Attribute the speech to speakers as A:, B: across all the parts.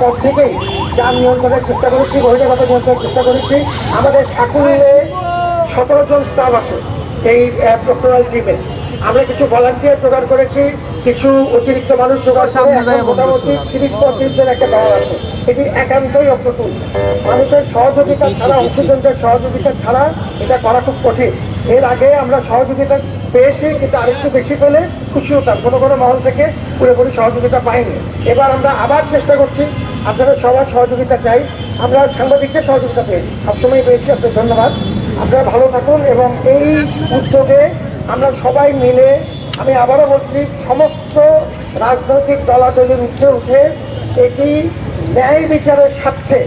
A: পর থেকেই যান নিয়ন্ত্রণের চেষ্টা করেছি বহিরাগত নিয়ন্ত্রণের চেষ্টা করেছি। আমাদের ঠাকুরে সতেরো জন স্টাফ আছে এই প্রোটোকল টিমে আমরা কিছু ভলান্টিয়ার জোগাড় করেছি কিছু অতিরিক্ত মানুষ জোগাড় করে মোটামুটি তিরিশ পঁয়ত্রিশ জন একটা দল আছে। এটি একান্তই অপ্রতুল। মানুষের সহযোগিতা ছাড়া অংশীজনদের সহযোগিতা ছাড়া এটা করা খুব কঠিন। এর আগে আমরা সহযোগিতা পেয়েছি, কিন্তু আরেকটু বেশি পেলে খুশি হতাম। কোনো কোনো মহল থেকে পুরোপুরি সহযোগিতা পাইনি। এবার আমরা আবার চেষ্টা করছি, আপনাদের সবার সহযোগিতা চাই। আমরা সাংবাদিকদের সহযোগিতা পেয়েছি সবসময় পেয়েছি, আপনাদের ধন্যবাদ। আপনারা ভালো থাকুন এবং এই উদ্যোগে আমরা সবাই মিলে, আমি আবারও বলছি, সমস্ত রাজনৈতিক দলাদলির উঠে উঠে এটি ন্যায় বিচারের স্বার্থে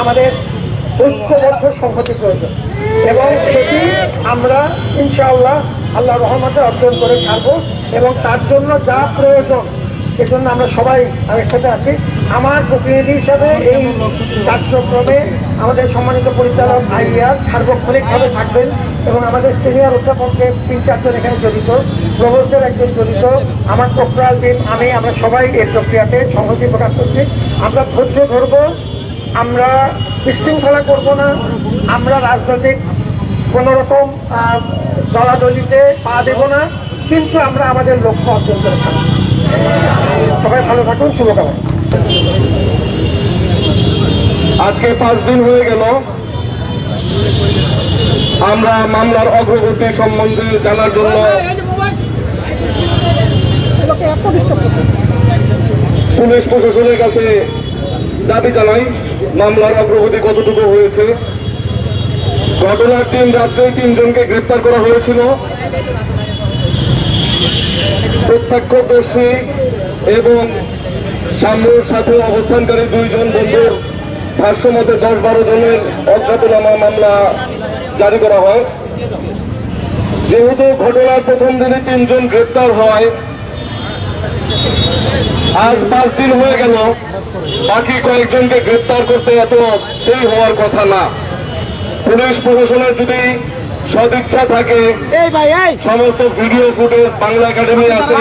A: আমাদের ঐক্যবদ্ধ সংহতি প্রয়োজন। এবং সেটি আমরা, ইনশাআল্লাহ, আল্লাহ রহমতে অর্জন করে ছাড়বো। এবং তার জন্য যা প্রয়োজন, সেজন্য আমরা সবাই একসাথে আছি। আমার প্রতিনিধি হিসাবে এই কার্যক্রমে আমাদের সম্মানিত পরিচালক আইয়ার সার্বক্ষণিকভাবে থাকবেন এবং আমাদের সিনিয়র অধ্যাপককে তিন চারজন এখানে জড়িত প্রবোধের একজন জড়িত, আমার প্রক্রিয়াল দিন আমি, আমরা সবাই এই প্রক্রিয়াতে সংহতি প্রকাশ করছি। আমরা ধৈর্য ধরবো। আমরা বিশৃঙ্খলা করব না। আমরা রাজনৈতিক কোনো রকম দলাদলিতে পা দেব না, কিন্তু আমরা আমাদের লক্ষ্য অর্জন করে থাকব। সবাই ভালো থাকুন, শুভকামনা।
B: আজকে পাঁচ দিন হয়ে গেল। আমরা মামলার অগ্রগতি সম্বন্ধে জানার জন্য পুলিশ প্রশাসনের কাছে দাবি জানাই, মামলার অগ্রগতি কতটুকু হয়েছে? ঘটনার দিন রাত্রেই তিনজনকে গ্রেপ্তার করা হয়েছিল। প্রত্যক্ষদর্শী এবং সাম্যর সাথে অবস্থানকারী দুইজন বন্ধুর ভাষ্য মতে দশ বারো জনের অজ্ঞাতনামা মামলা জারি করা হয়। যেহেতু ঘটনার প্রথম দিনে তিনজন গ্রেপ্তার হয় আজ পাঁচ দিন হয়ে গেল। বাকি কয়েকজনকে গ্রেপ্তার করতে এত সেই হওয়ার কথা না। পুলিশ প্রশাসনের যদি সদিচ্ছা থাকে
C: এই
B: সমস্ত ভিডিও ফুটেজ বাংলা একাডেমি আছে।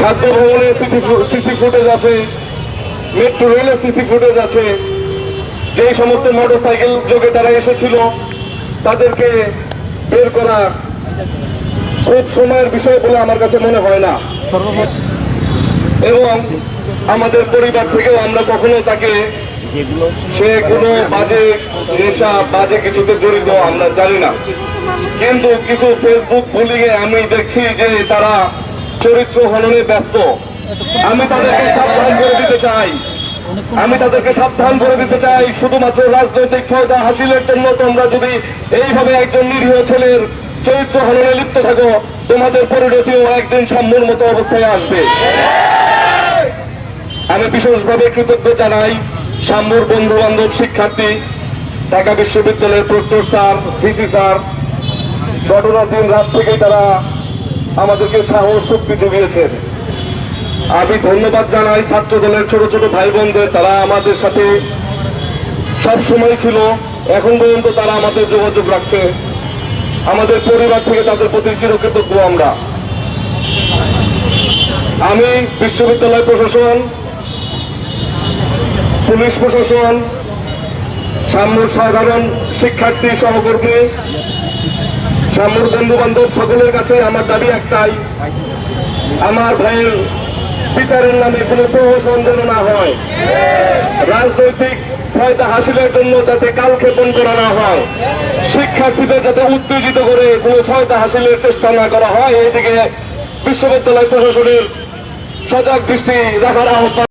B: খাদ্য ভবনের সিসি ফুটেজ আছে। মেট্রো রেলের সিসি ফুটেজ আছে। যে সমস্ত মোটর সাইকেল যোগে তারা এসেছিল তাদেরকে বের করা খুব সময়ের বিষয় বলে আমার কাছে মনে হয় না। এবং আমাদের পরিবার থেকেও আমরা কখনো তাকে সে কোনো বাজে নেশা, বাজে কিছুতে জড়িত আমরা জানি না। কিন্তু কিছু ফেসবুক বুলিংয়ে আমি দেখছি যে তারা চরিত্র হননে ব্যস্ত। আমি তাদেরকে সাবধান করে দিতে চাই। আমি তাদেরকে সাবধান করে দিতে চাই। শুধুমাত্র রাজনৈতিক ফায়দা হাসিলের জন্য তোমরা যদি এইভাবে একজন নিরীহ ছেলের চরিত্র হননে লিপ্ত থাকো, তোমাদের পরিণতিও একদিন সাম্যর মতো অবস্থায় আসবে। আমি বিশেষভাবে কৃতজ্ঞ জানাই সাম্যর বন্ধু বান্ধব শিক্ষার্থী, ঢাকা বিশ্ববিদ্যালয়ের প্রক্টর স্যার, ভিসি স্যার ঘটনার দিন রাত থেকেই তারা আমাদেরকে সাহস, শক্তি জুগিয়েছেন। আমি ধন্যবাদ জানাই ছাত্র দলের ছোট ছোট ভাই বোনদের তারা আমাদের সাথে সব সময় ছিল। এখন পর্যন্ত তারা আমাদের যোগাযোগ রাখছে। আমাদের পরিবার থেকে তাদের প্রতি চিরকৃতজ্ঞ আমরা। আমি বিশ্ববিদ্যালয় প্রশাসন, পুলিশ প্রশাসন, সাম্যর সাধারণ শিক্ষার্থী সহকর্মী, সাম্যর বন্ধু বান্ধব সকলের কাছে আমার দাবি একটাই। আমার ভাইয়ের বিচারের নামে কোনো প্রহসন যেন না হয়। রাজনৈতিক ফায়দা হাসিলের জন্য যাতে কালক্ষেপণ করা না হয়, শিক্ষার্থীদের যাতে উত্তেজিত করে কোনো ফায়দা হাসিলের চেষ্টা না করা হয় এদিকে বিশ্ববিদ্যালয় প্রশাসনের সজাগ দৃষ্টি রাখার আহ্বান